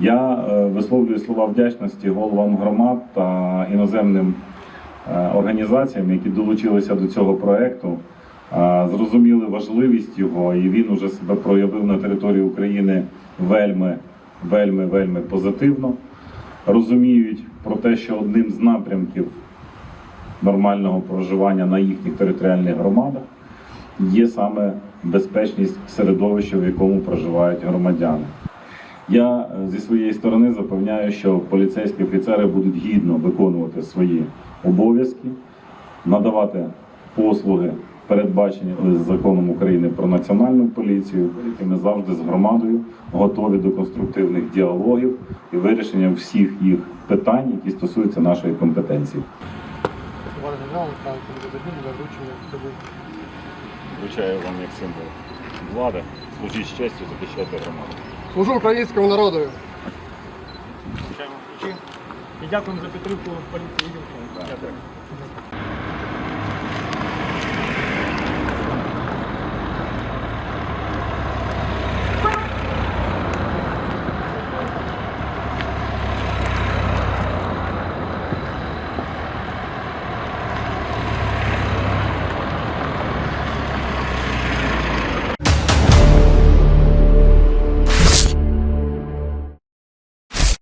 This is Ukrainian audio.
Я е, висловлюю слова вдячності головам громад та іноземним е, організаціям, які долучилися до цього проекту, е, зрозуміли важливість його, і він уже себе проявив на території України вельми, вельми, вельми позитивно. Розуміють про те, що одним з напрямків нормального проживання на їхніх територіальних громадах є саме безпечність середовища, в якому проживають громадяни. Я е, зі своєї сторони запевняю, що поліцейські офіцери будуть гідно виконувати свої обов'язки, надавати послуги, передбачені законом України про національну поліцію. І ми завжди з громадою готові до конструктивних діалогів і вирішення всіх їх питань, які стосуються нашої компетенції. Вручаю вам як символ влади, служіть з честю, захищайте громаду. Служу українському народу. Дякую за підтримку поліції.